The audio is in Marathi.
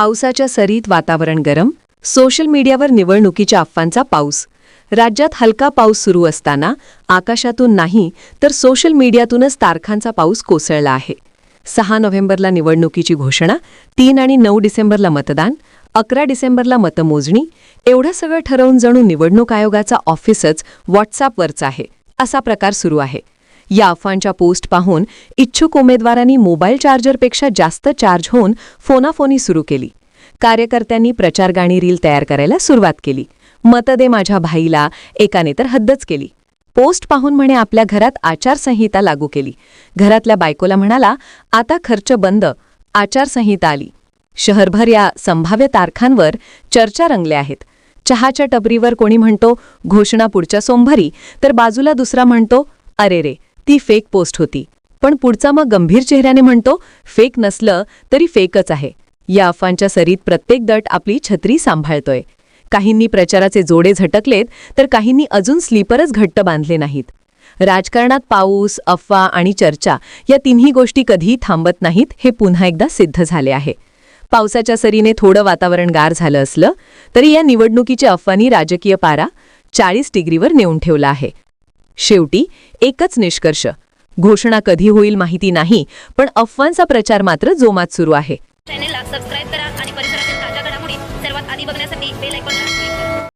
पावसाच्या सरीत वातावरण गरम सोशल मीडियावर निवडणुकीच्या अफवांचा पाऊस. राज्यात हलका पाऊस सुरू असताना आकाशातून नाही तर सोशल मीडियातूनच तारखांचा पाऊस कोसळला आहे. सहा नोव्हेंबरला निवडणुकीची घोषणा तीन आणि नऊ डिसेंबरला मतदान अकरा डिसेंबरला मतमोजणी एवढं सगळं ठरवून जणू निवडणूक आयोगाचा ऑफिसच व्हॉट्सअपवरचा आहे असा प्रकार सुरू आहे. या अफवांच्या पोस्ट पाहून इच्छुक उमेदवारांनी मोबाईल चार्जरपेक्षा जास्त चार्ज होऊन फोनाफोनी सुरू केली. कार्यकर्त्यांनी प्रचार गाणी रील तयार करायला सुरुवात केली. मत दे माझ्या भाईला एकाने तर हद्दच केली. पोस्ट पाहून म्हणे आपल्या घरात आचारसंहिता लागू केली. घरातल्या बायकोला म्हणाला आता खर्च बंद आचारसंहिता आली. शहरभर या संभाव्य तारखांवर चर्चा रंगल्या आहेत. चहाच्या टपरीवर कोणी म्हणतो घोषणा पुढच्या सोमभरी तर बाजूला दुसरा म्हणतो अरे रे ती फेक पोस्ट होती. पण पुढचा मग गंभीर चेहऱ्याने म्हणतो फेक नसलं तरी फेकच आहे. या अफवांच्या सरीत प्रत्येक दट आपली छत्री सांभाळतोय. काहींनी प्रचाराचे जोडे झटकलेत तर काहींनी अजून स्लीपरच घट्ट बांधले नाहीत. राजकारणात पाऊस अफवा आणि चर्चा या तिन्ही गोष्टी कधीही थांबत नाहीत हे पुन्हा एकदा सिद्ध झाले आहे. पावसाच्या सरीने थोडं वातावरण गार झालं असलं तरी या निवडणुकीच्या अफवांनी राजकीय पारा चाळीस डिग्रीवर नेऊन ठेवला आहे. शेवटी एकच निष्कर्ष. घोषणा कधी होईल माहिती नाही पण अफवांचा प्रचार मात्र जोमात सुरू आहे. चॅनेलला सबस्क्राईब करा आणि परिसरातील ताज्या घडामोडी सर्वात आधी बघण्यासाठी बेल ऐकून